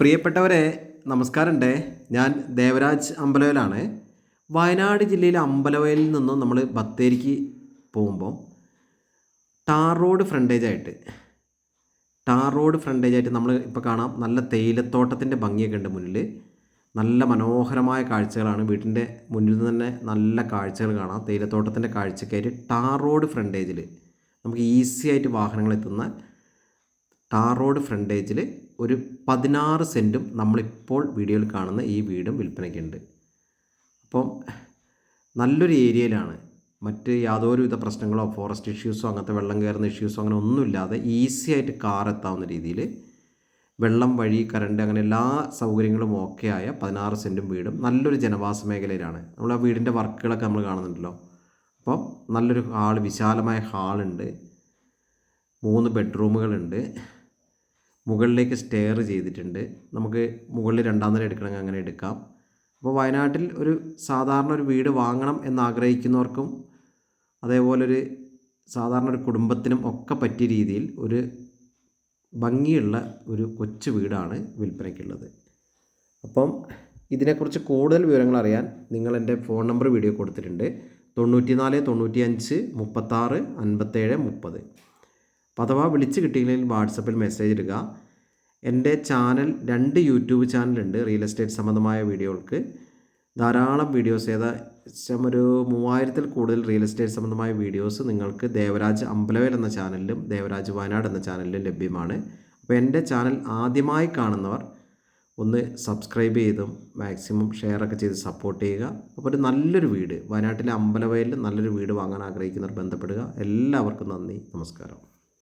പ്രിയപ്പെട്ടവരെ നമസ്കാരമുണ്ട്. ഞാൻ ദേവരാജ് അമ്പലവയലാണ്. വയനാട് ജില്ലയിലെ അമ്പലവയലിൽ നിന്നും നമ്മൾ ബത്തേരിക്ക് പോകുമ്പോൾ ടാർ റോഡ് ഫ്രണ്ടേജായിട്ട് ടാർ റോഡ് ഫ്രണ്ടേജായിട്ട് നമ്മൾ ഇപ്പോൾ കാണാം. നല്ല തേയിലത്തോട്ടത്തിന്റെ ഭംഗിയൊക്കെ ഉണ്ട് മുന്നിൽ. നല്ല മനോഹരമായ കാഴ്ചകളാണ് വീട്ടിന്റെ മുന്നിൽ നിന്ന് തന്നെ നല്ല കാഴ്ചകൾ കാണാം. തേയിലത്തോട്ടത്തിന്റെ കാഴ്ചക്കായിട്ട് ടാർ റോഡ് ഫ്രണ്ടേജിൽ നമുക്ക് ഈസി ആയിട്ട് വാഹനങ്ങൾ എത്തുന്ന ടാർ റോഡ് ഫ്രണ്ടേജിൽ ഒരു പതിനാറ് സെന്റും നമ്മളിപ്പോൾ വീഡിയോയിൽ കാണുന്ന ഈ വീടും വിൽപ്പനയ്ക്കുണ്ട് അപ്പം നല്ലൊരു ഏരിയയിലാണ്. മറ്റ് യാതൊരുവിധ പ്രശ്നങ്ങളോ ഫോറസ്റ്റ് ഇഷ്യൂസോ അങ്ങനത്തെ വെള്ളം കയറുന്ന ഇഷ്യൂസോ അങ്ങനെ ഒന്നുമില്ലാതെ ഈസി ആയിട്ട് കാർ എത്താവുന്ന രീതിയിൽ വെള്ളം വഴി കറണ്ട് അങ്ങനെ എല്ലാ സൗകര്യങ്ങളും ഓക്കെ ആയ പതിനാറ് സെന്റും വീടും നല്ലൊരു ജനവാസ മേഖലയിലാണ്. നമ്മൾ ആ വീടിന്റെ വർക്കുകളൊക്കെ നമ്മൾ കാണുന്നുണ്ടല്ലോ. അപ്പം നല്ലൊരു ഹാൾ വിശാലമായ ഹാളുണ്ട്. മൂന്ന് ബെഡ്റൂമുകളുണ്ട്. മുകളിലേക്ക് സ്റ്റെയർ ചെയ്തിട്ടുണ്ട്. നമുക്ക് മുകളിൽ രണ്ടാം നില എടുക്കണമെങ്കിൽ അങ്ങനെ എടുക്കാം. അപ്പോൾ വയനാട്ടിൽ ഒരു സാധാരണ ഒരു വീട് വാങ്ങണം എന്നാഗ്രഹിക്കുന്നവർക്കും അതേപോലെ ഒരു സാധാരണ ഒരു കുടുംബത്തിനും ഒക്കെ പറ്റിയ രീതിയിൽ ഒരു ഭംഗിയുള്ള ഒരു കൊച്ചു വീടാണ് വിൽപ്പനയ്ക്കുള്ളത്. അപ്പം ഇതിനെക്കുറിച്ച് കൂടുതൽ വിവരങ്ങൾ അറിയാൻ നിങ്ങൾ എന്റെ ഫോൺ നമ്പർ വീഡിയോ കൊടുത്തിട്ടുണ്ട്. തൊണ്ണൂറ്റി നാല് തൊണ്ണൂറ്റി അഞ്ച് മുപ്പത്താറ് അൻപത്തേഴ് മുപ്പത്. അപ്പോൾ അഥവാ വിളിച്ച് കിട്ടിയില്ലെങ്കിൽ വാട്സപ്പിൽ മെസ്സേജ് ഇടുക. എന്റെ ചാനൽ രണ്ട് യൂട്യൂബ് ചാനലുണ്ട് റിയൽ എസ്റ്റേറ്റ് സംബന്ധമായ വീഡിയോകൾക്ക്. ധാരാളം വീഡിയോസ് ഏകദേശം ഒരു മൂവായിരത്തിൽ കൂടുതൽ റിയൽ എസ്റ്റേറ്റ് സംബന്ധമായ വീഡിയോസ് നിങ്ങൾക്ക് ദേവരാജ് അമ്പലവേൽ എന്ന ചാനലിലും ദേവരാജ് വയനാട് എന്ന ചാനലിലും ലഭ്യമാണ്. അപ്പോൾ എന്റെ ചാനൽ ആദ്യമായി കാണുന്നവർ ഒന്ന് സബ്സ്ക്രൈബ് ചെയ്തും മാക്സിമം ഷെയർ ഒക്കെ ചെയ്ത് സപ്പോർട്ട് ചെയ്യുക. അപ്പോൾ ഒരു നല്ലൊരു വീട് വയനാട്ടിലെ അമ്പലവയലിൽ നല്ലൊരു വീട് വാങ്ങാൻ ആഗ്രഹിക്കുന്നവർ ബന്ധപ്പെടുക. എല്ലാവർക്കും നന്ദി നമസ്കാരം.